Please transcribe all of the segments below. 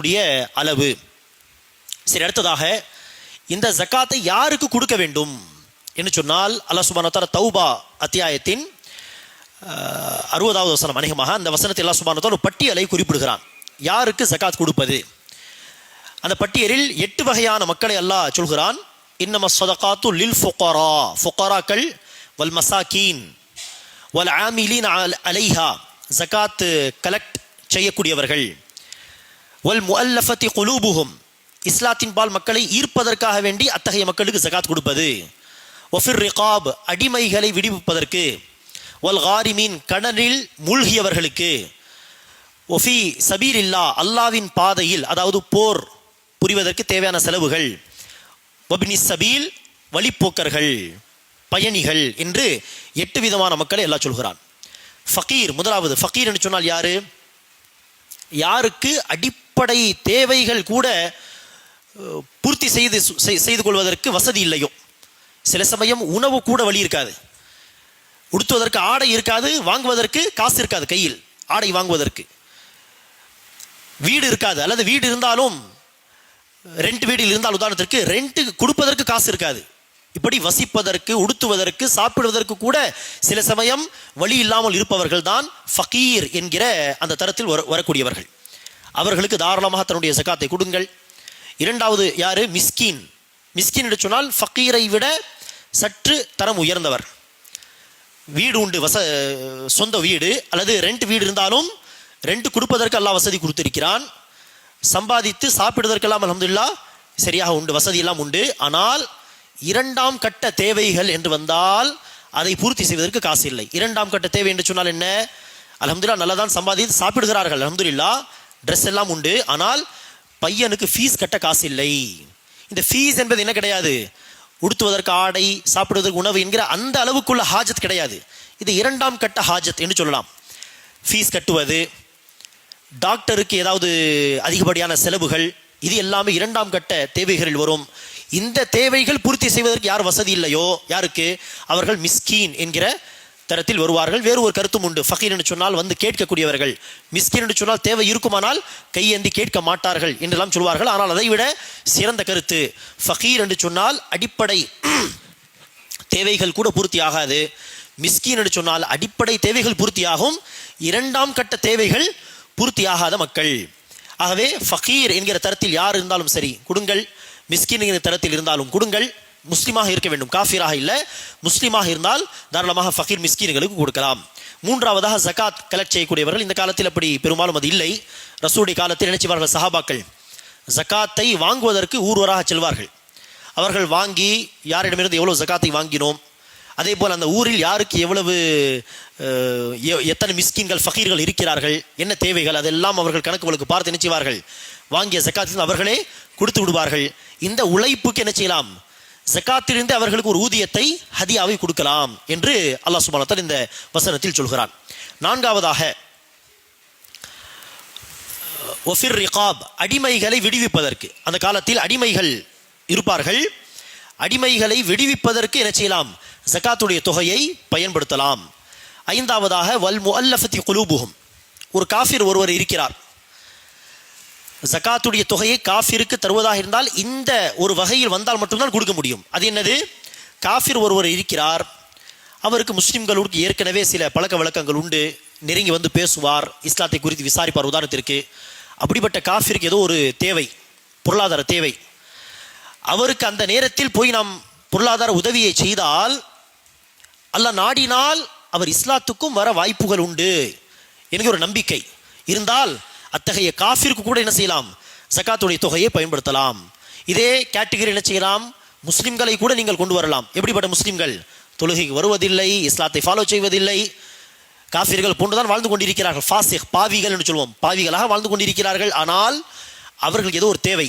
உடைய அளவு. சரி அடுத்ததாக இந்த ஜக்காத்தை யாருக்கு கொடுக்க வேண்டும்? என்று சொன்னால் அல்லா சுப்ஹானஹு தௌபா அத்தியாயத்தின் அறுபதாவது வசனம். அநேகமாக அந்த வசனத்தை அல்லா சுப்ஹானஹு ஒரு பட்டியலை குறிப்பிடுகிறான். யாருக்கு ஜக்காத் கொடுப்பது? அந்த பட்டியலில் எட்டு வகையான மக்களை அல்லாஹ் சொல்கிறான். இன்னம சொதகாத்து லில் ஃபொக்காரா ஃபொக்காராக்கள் வல் மசாக்கீன் வல் ஆமிலீன் அல்- அலைஹா. ஜக்காத்து கலெக்ட் செய்யக்கூடியவர்கள். வல் முல்லஃபத்தி குலூபுஹும் இஸ்லாத்தின் பால் மக்களை ஈர்ப்பதற்காக வேண்டி அத்தகைய மக்களுக்கு ஜகாத் கொடுப்பது. ஒஃபிர் ரிகாப் அடிமைகளை விடுவிப்பதற்கு. வல் ஹாரிமீன் கடனில் மூழ்கியவர்களுக்கு. ஒஃபி சபீர் இல்லா அல்லாவின் பாதையில் அதாவது போர் புரிவதற்கு தேவையான செலவுகள். ஒபினி சபீல் வழிப்போக்கர்கள் பயணிகள் என்று எட்டு விதமான மக்களை எல்லாம் சொல்கிறான். ஃபகீர் முதலாவது ஃபக்கீர் என்று சொன்னால் யாரு? யாருக்கு அடிப்படை தேவைகள் கூட பூர்த்தி செய்து செய்து கொள்வதற்கு வசதி இல்லையோ. சில சமயம் உணவு கூட வழி இருக்காது. உடுத்துவதற்கு ஆடை இருக்காது வாங்குவதற்கு காசு இருக்காது கையில் ஆடை வாங்குவதற்கு. வீடு இருக்காது அல்லது வீடு இருந்தாலும் ரெண்ட் வீடில் இருந்தால் உதாரணத்திற்கு ரெண்ட்டு கொடுப்பதற்கு காசு இருக்காது. இப்படி வசிப்பதற்கு உடுத்துவதற்கு சாப்பிடுவதற்கு கூட சில சமயம் வழி இல்லாமல் இருப்பவர்கள் தான் ஃபகீர் என்கிற அந்த தரத்தில் வர வரக்கூடியவர்கள். அவர்களுக்கு தாராளமாக தன்னுடைய சக்காத்தை கொடுங்கள். இரண்டாவது யாரு? மிஸ்கின். மிஸ்கின் என்று சொன்னால் ஃபக்கீரை விட சற்று தரம் உயர்ந்தவர். வீடு உண்டு வச சொந்த வீடு அல்லது ரெண்ட் வீடு இருந்தாலும் ரெண்ட் கொடுப்பதற்கு எல்லாம் வசதி கொடுத்திருக்கிறான். சம்பாதித்து சாப்பிடுவதற்கெல்லாம் அலமதுல்லா சரியாக உண்டு வசதி எல்லாம் உண்டு. ஆனால் இரண்டாம் கட்ட தேவைகள் என்று வந்தால் அதை பூர்த்தி செய்வதற்கு காசு இல்லை. இரண்டாம் கட்ட தேவை என்று சொன்னால் என்ன? அலமதுல்லா நல்லா தான் சம்பாதித்து சாப்பிடுகிறார்கள் அலமதுல்லா ட்ரெஸ் எல்லாம் உண்டு. ஆனால் பையனுக்கு ஃபீஸ் கட்ட காசு இல்லை. இந்த ஃபீஸ் என்பது என்ன கிடையாது? உடுத்துவதற்கு ஆடை சாப்பிடுவதற்கு உணவு என்கிற அந்த அளவுக்குள்ள ஹாஜத் கிடையாது. இது இரண்டாம் கட்ட ஹாஜத் என்று சொல்லலாம். ஃபீஸ் கட்டுவது டாக்டருக்கு ஏதாவது அதிகப்படியான செலவுகள் இது எல்லாமே இரண்டாம் கட்ட தேவைகளில் வரும். இந்த தேவைகள் பூர்த்தி செய்வதற்கு யார் வசதி இல்லையோ யாருக்கு? அவர்கள் மிஸ்கீன் என்கிற தரத்தில் வருவார்கள். வேறு ஒரு கருத்தும் உண்டு. ஃபகீர் என்று சொன்னால் வந்து கேட்கக்கூடியவர்கள். மிஸ்கின் என்று சொன்னால் தேவை இருக்குமானால் கையேந்தி கேட்க மாட்டார்கள் என்றெல்லாம் சொல்வார்கள். ஆனால் அதை விட சிறந்த கருத்து. ஃபகீர் என்று சொன்னால் அடிப்படை தேவைகள் கூட பூர்த்தி ஆகாது மிஸ்கின் என்று சொன்னால் அடிப்படை தேவைகள் பூர்த்தியாகும். இரண்டாம் கட்ட தேவைகள் பூர்த்தியாகாத மக்கள். ஆகவே ஃபகீர் என்கிற தரத்தில் யார் இருந்தாலும் சரி கொடுங்கள். மிஸ்கின் என்கிற தரத்தில் இருந்தாலும் கொடுங்கள். முஸ்லீமாக இருக்க வேண்டும். காஃபிராக இல்லை. முஸ்லீமாக இருந்தால் தாராளமாக ஃபகீர் மிஸ்கீன்களுக்கு கொடுக்கலாம். மூன்றாவதாக ஜகாத் கலெக்ட் செய்யக்கூடியவர்கள் இந்த காலத்தில் அப்படி பெரும்பாலும் அது இல்லை. ரசூடைய காலத்தில் நினைச்சுவார்கள் சஹாபாக்கள். ஜக்காத்தை வாங்குவதற்கு ஊர்வராக செல்வார்கள். அவர்கள் வாங்கி யாரிடமிருந்து எவ்வளோ ஜகாத்தை வாங்கினோம்? அதே போல் அந்த ஊரில் யாருக்கு எவ்வளவு எ- எத்தனை மிஸ்கின்கள் ஃபகீர்கள் இருக்கிறார்கள்? என்ன தேவைகள்? அதெல்லாம் அவர்கள் கணக்குகளுக்கு பார்த்து நினைச்சுவார்கள் வாங்கிய ஜக்காத்தில் அவர்களே கொடுத்து விடுவார்கள். இந்த உழைப்புக்கு என்ன செய்யலாம்? ஜக்காத்திலிருந்து அவர்களுக்கு ஒரு ஊதியத்தை ஹதியாவை கொடுக்கலாம் என்று அல்லாஹ் சுபானத்தால் இந்த வசனத்தில் சொல்கிறான். நான்காவதாக ஒஃபிர் ரிகாப் அடிமைகளை விடுவிப்பதற்கு. அந்த காலத்தில் அடிமைகள் இருப்பார்கள். அடிமைகளை விடுவிப்பதற்கு என்ன செய்யலாம்? ஜக்காத்துடைய தொகையை பயன்படுத்தலாம். ஐந்தாவதாக வல் முல்லஃபத்தி குலூபுகும் ஒரு காஃபிர் ஒருவர் இருக்கிறார். ஜக்காத்துடைய தொகையை காஃபிருக்கு தருவதாக இருந்தால் இந்த ஒரு வகையில் வந்தால் மட்டும்தான் கொடுக்க முடியும். அது என்னது? காஃபிர் ஒருவர் இருக்கிறார். அவருக்கு முஸ்லீம்களுக்கு ஏற்கனவே சில பழக்க வழக்கங்கள் உண்டு. நெருங்கி வந்து பேசுவார். இஸ்லாத்தை குறித்து விசாரிப்பார். உதாரணத்திற்கு அப்படிப்பட்ட காஃபிருக்கு ஏதோ ஒரு தேவை பொருளாதார தேவை. அவருக்கு அந்த நேரத்தில் போய் நாம் பொருளாதார உதவியை செய்தால் அல்ல நாடினால் அவர் இஸ்லாத்துக்கும் வர வாய்ப்புகள் உண்டு. எனக்கு ஒரு நம்பிக்கை. இருந்தால் அத்தகைய காஃபிற்கு கூட என்ன செய்யலாம்? ஜக்காத்துடைய தொகையை பயன்படுத்தலாம். இதே கேட்டகரி என்ன செய்யலாம்? முஸ்லிம்களை கூட நீங்கள் கொண்டு வரலாம். எப்படிப்பட்ட முஸ்லிம்கள்? தொழுகைக்கு வருவதில்லை இஸ்லாத்தை ஃபாலோ செய்வதில்லை. காஃபிர்கள் போன்றுதான் வாழ்ந்து கொண்டிருக்கிறார்கள். ஃபாசிக் பாவிகள் என்று சொல்வோம். பாவிகளாக வாழ்ந்து கொண்டிருக்கிறார்கள். ஆனால் அவர்களுக்கு ஏதோ ஒரு தேவை.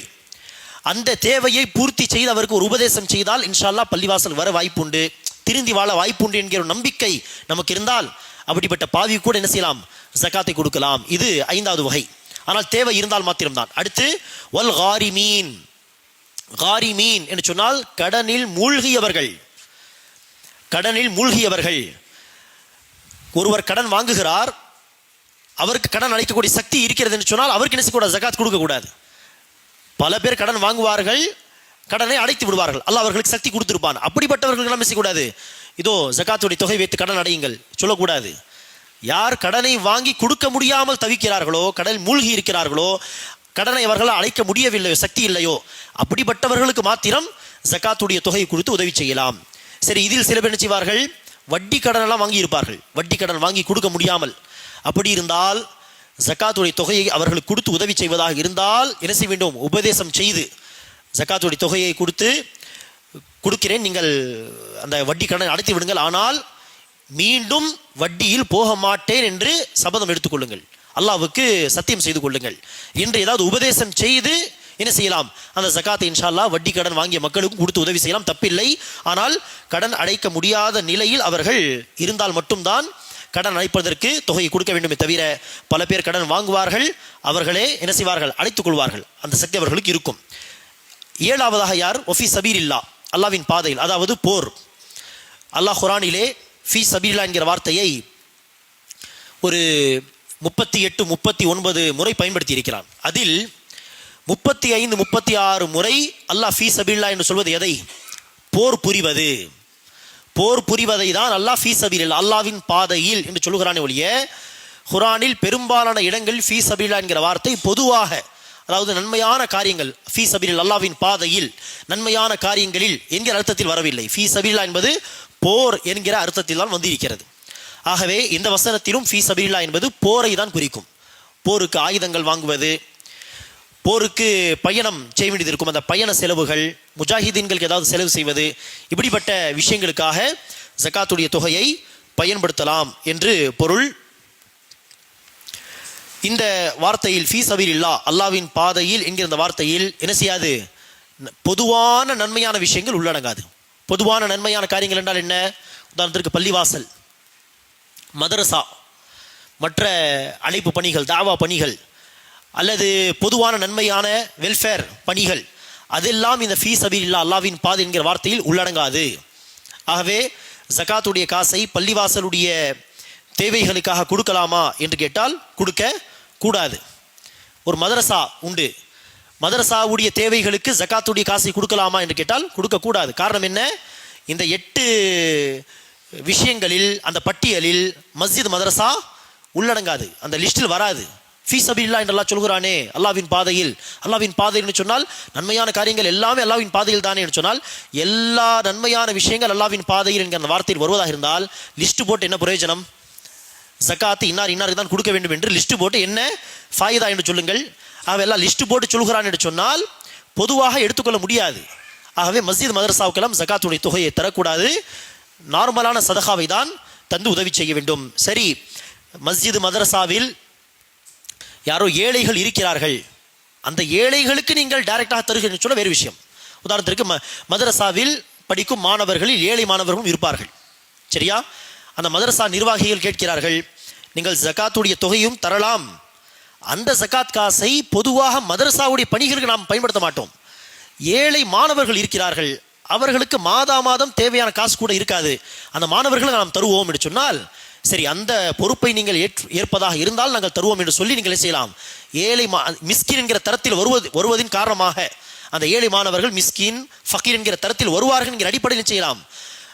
அந்த தேவையை பூர்த்தி செய்து அவருக்கு ஒரு உபதேசம் செய்தால் இன்ஷால்லா பள்ளிவாசல் வர வாய்ப்புண்டு. திருந்தி வாழ வாய்ப்புண்டு என்கிற ஒரு நம்பிக்கை நமக்கு இருந்தால் அப்படிப்பட்ட பாவி கூட என்ன செய்யலாம்? ஜக்காத்தை கொடுக்கலாம். இது ஐந்தாவது வகை. ஆனால் தேவை இருந்தால் மாத்திரம்தான். அடுத்து வல் காரி மீன் ஹாரி மீன் என்று சொன்னால் கடனில் மூழ்கியவர்கள். கடனில் மூழ்கியவர்கள். ஒருவர் கடன் வாங்குகிறார். அவருக்கு கடன் அளிக்கக்கூடிய சக்தி இருக்கிறது என்று சொன்னால் அவருக்கு என்ன செய்யக்கூடாது? ஜகாத் கொடுக்கக்கூடாது. பல பேர் கடன் வாங்குவார்கள். கடனை அடைத்து விடுவார்கள். அல்ல அவர்களுக்கு சக்தி கொடுத்துருப்பான். அப்படிப்பட்டவர்கள் என்ன செய்யக்கூடாது? இதோ ஜகாத்துடைய தொகை வைத்து கடன் அடையுங்கள். சொல்லக்கூடாது. யார் கடனை வாங்கி கொடுக்க முடியாமல் தவிக்கிறார்களோ கடல் மூழ்கி இருக்கிறார்களோ கடனை அவர்களால் அழைக்க முடியவில்லையோ சக்தி இல்லையோ அப்படிப்பட்டவர்களுக்கு மாத்திரம் ஜக்காத்துடைய தொகையை கொடுத்து உதவி செய்யலாம். சரி இதில் சில பேர் செய்வார்கள்? வட்டி கடன் எல்லாம் வாங்கி இருப்பார்கள் வட்டி கடன் வாங்கி கொடுக்க முடியாமல். அப்படி இருந்தால் ஜக்காத்துடைய தொகையை அவர்களுக்கு கொடுத்து உதவி செய்வதாக இருந்தால் என்ன செய்ய வேண்டும்? உபதேசம் செய்து ஜக்காத்துடைய தொகையை கொடுத்து கொடுக்கிறேன். நீங்கள் அந்த வட்டி கடன் அடைத்து விடுங்கள். ஆனால் மீண்டும் வட்டியில் போக மாட்டேன் என்று சபதம் எடுத்துக்கொள்ளுங்கள் அல்லாவுக்கு சத்தியம் செய்து கொள்ளுங்கள். என்று ஏதாவது உபதேசம் செய்து என்ன செய்யலாம்? அந்த ஜக்காத்தை இன்ஷால்லா வட்டி கடன் வாங்கிய மக்களுக்கும் கொடுத்து உதவி செய்யலாம். தப்பில்லை. ஆனால் கடன் அடைக்க முடியாத நிலையில் அவர்கள் இருந்தால் மட்டும்தான் கடன் அழைப்பதற்கு தொகையை கொடுக்க வேண்டுமே தவிர பல பேர் கடன் வாங்குவார்கள். அவர்களே என்ன செய்வார்கள்? அழைத்துக் கொள்வார்கள். அந்த சக்தி அவர்களுக்கு இருக்கும். ஏழாவதாக யார்? ஒஃபி சபீர் இல்லா அல்லாவின் பாதையில் அதாவது போர். அல்லாஹ் குரானிலே ஃபி சபீர்லா என்கிற வார்த்தையை ஒரு முப்பத்தி எட்டு முப்பத்தி ஒன்பது முறை பயன்படுத்தி இருக்கிறான் அதில் முப்பத்தி ஐந்து முப்பத்தி ஆறு முறை அல்லாஹ் ஃபீ சபீல்லா என்று சொல்வது எதை? போர் புரிவது. போர் புரிவதை தான் அல்லாஹ் ஃபீ சபீல் அல்லாவின் பாதையில் என்று சொல்லுகிறானே ஒழிய குரானில் பெரும்பாலான இடங்கள் ஃபீ சபீலா என்கிற வார்த்தை பொதுவாக அதாவது நன்மையான காரியங்கள் ஃபீ சபீல் அல்லாவின் பாதையில் நன்மையான காரியங்களில் என்கிற அர்த்தத்தில் வரவில்லை. ஃபீ சபில்லா என்பது போர் என்கிற அர்த்தத்தில் தான் வந்திருக்கிறது. ஆகவே இந்த வசனத்திலும் ஃபீ சபீலா என்பது போரை தான் குறிக்கும். போருக்கு ஆயுதங்கள் வாங்குவது போருக்கு பயணம் செய்ய வேண்டியது இருக்கும். அந்த பயண செலவுகள் முஜாஹிதீன்களுக்கு ஏதாவது செலவு செய்வது இப்படிப்பட்ட விஷயங்களுக்காக ஜக்காத்துடைய தொகையை பயன்படுத்தலாம் என்று பொருள் இந்த வார்த்தையில் ஃபீ சபீல் இல்லா அல்லாவின் பாதையில் என்கிற இந்த வார்த்தையில் என்ன செய்யாது? பொதுவான நன்மையான விஷயங்கள் உள்ளடங்காது. பொதுவான நன்மையான காரியங்கள் என்றால் என்ன? உதாரணத்திற்கு பள்ளிவாசல் மதரசா மற்ற அழைப்பு பணிகள் தாவா பணிகள் அல்லது பொதுவான நன்மையான வெல்ஃபேர் பணிகள் அதெல்லாம் இந்த ஃபீ இல்லா அல்லாவின் பாதை என்கிற வார்த்தையில் உள்ளடங்காது. ஆகவே ஜகாத்துடைய காசை பள்ளிவாசலுடைய தேவைகளுக்காக கொடுக்கலாமா என்று கேட்டால் கொடுக்க கூடாது. ஒரு மதரசா உண்டு. மதரசாவுடைய தேவைகளுக்கு ஜக்காத்துடைய காசை கொடுக்கலாமா என்று கேட்டால் கொடுக்கக்கூடாது. காரணம் என்ன? இந்த எட்டு விஷயங்களில் அந்த பட்டியலில் மஸ்ஜித் மதரசா உள்ளடங்காது. அந்த லிஸ்டில் வராது. ஃபீஸ் அபில்லா என்றெல்லாம் சொல்கிறானே அல்லாவின் பாதையில். அல்லாவின் பாதையில்னு சொன்னால் நன்மையான காரியங்கள் எல்லாமே அல்லாவின் பாதையில் தானே என்று சொன்னால் எல்லா நன்மையான விஷயங்கள் அல்லாவின் பாதையில் என்கிற அந்த வார்த்தையில் வருவதாக இருந்தால் லிஸ்ட் போட்டு என்ன பிரயோஜனம்? ஜக்காத்து இன்னார் இன்னாருக்கு தான் கொடுக்க வேண்டும் என்று லிஸ்ட் போட்டு என்ன? ஃபாயுதா என்று சொல்லுங்கள். அவெல்லாம் லிஸ்ட் போட்டு சொல்கிறான் என்று சொன்னால் பொதுவாக எடுத்துக்கொள்ள முடியாது. ஆகவே மஸ்ஜித் மதரசாவுக்கெல்லாம் ஜக்காத்துடைய தொகையை தரக்கூடாது. நார்மலான சதகாவை தான் தந்து உதவி செய்ய வேண்டும். சரி மஸ்ஜித் மதரசாவில் யாரோ ஏழைகள் இருக்கிறார்கள். அந்த ஏழைகளுக்கு நீங்கள் டைரெக்டாக தருகிறீர்கள் சொல்ல வேறு விஷயம். உதாரணத்திற்கு ம மதரசாவில் படிக்கும் மாணவர்களில் ஏழை மாணவர்களும் இருப்பார்கள். சரியா? அந்த மதரசா நிர்வாகிகள் கேட்கிறார்கள் நீங்கள் ஜகாத்துடைய தொகையும் தரலாம். அந்த ஜகாத் காசை பொதுவாக மதரசாவுடைய பணிகளுக்கு நாம் பயன்படுத்த மாட்டோம். ஏழை மாணவர்கள் இருக்கிறார்கள். அவர்களுக்கு மாதா மாதம் தேவையான காசு கூட இருக்காது. அந்த மாணவர்களை நாம் தருவோம் என்று சொன்னால் சரி அந்த பொறுப்பை நீங்கள் ஏற்று ஏற்பதாக இருந்தால் நாங்கள் தருவோம் என்று சொல்லி நீங்கள் செய்யலாம்? ஏழை மா மிஸ்கின் என்கிற தரத்தில் வருவது வருவதின் காரணமாக அந்த ஏழை மாணவர்கள் மிஸ்கின் ஃபக்கீர் என்கிற தரத்தில் வருவார்கள் என்கிற அடிப்படையில் செய்யலாம்?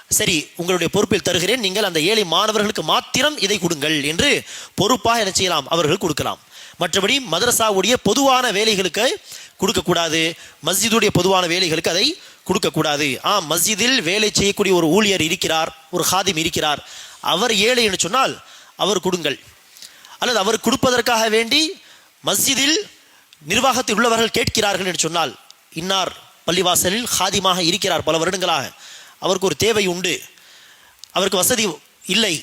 சரி உங்களுடைய பொறுப்பில் தருகிறேன். நீங்கள் அந்த ஏழை மாணவர்களுக்கு மாத்திரம் இதை கொடுங்கள் என்று பொறுப்பாக என்ன செய்யலாம்? அவர்கள் கொடுக்கலாம். மற்றபடி மதரசாவுடைய பொதுவான வேலைகளுக்கு கொடுக்கக்கூடாது. மஸ்ஜிதுடைய பொதுவான வேலைகளுக்கு அதை கொடுக்கக்கூடாது. ஆம் மஸ்ஜிதில் வேலை செய்யக்கூடிய ஒரு ஊழியர் இருக்கிறார் ஒரு ஹாதிம் இருக்கிறார். அவர் ஏழை என்று சொன்னால் அவர் கொடுங்கள். அல்லது அவர் கொடுப்பதற்காக வேண்டி மஸ்ஜிதில் நிர்வாகத்தில் உள்ளவர்கள் கேட்கிறார்கள் என்று சொன்னால் இன்னார் பள்ளிவாசலில் ஹாதிமாக இருக்கிறார் பல வருடங்களாக. அவருக்கு ஒரு தேவை உண்டு. அவருக்கு வசதி இல்லை.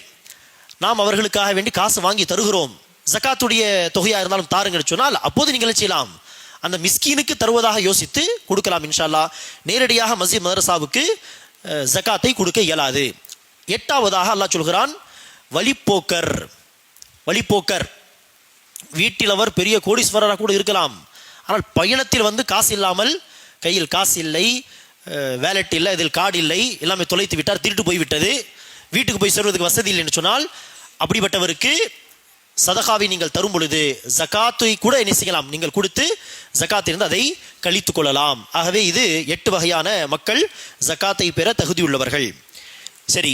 நாம் அவர்களுக்காக வேண்டி காசு வாங்கி தருகிறோம். ஜக்காத்துடைய தொகையாக இருந்தாலும் தாருங்கன்னு சொன்னால் அப்போது நீங்கள் செய்யலாம்? அந்த மிஸ்கீனுக்கு தருவதாக யோசித்து கொடுக்கலாம் இன்ஷால்லா. நேரடியாக மஸ்ஜித் மதரசாவுக்கு ஜக்காத்தை கொடுக்க இயலாது. எட்டாவதாக அல்லாஹ் சொல்கிறான் வழிப்போக்கர். வழிப்போக்கர். வீட்டில் அவர் பெரிய கோடீஸ்வரராக கூட இருக்கலாம். ஆனால் பயணத்தில் வந்து காசு இல்லாமல் கையில் காசு இல்லை. வேலெட் இல்லை இதில் கார்டு இல்லை எல்லாமே தொலைத்து விட்டார் திருட்டு போய்விட்டது. வீட்டுக்கு போய் சேர்வதற்கு வசதி இல்லைன்னு சொன்னால் அப்படிப்பட்டவருக்கு சதகாவை நீங்கள் தரும் பொழுது ஜகாத்தை கூட என்ன செய்யலாம்? நீங்கள் கொடுத்து ஜகாத்திலிருந்து அதை கழித்து கொள்ளலாம். ஆகவே இது எட்டு வகையான மக்கள் ஜகாத்தை பெற தகுதியுள்ளவர்கள் சரி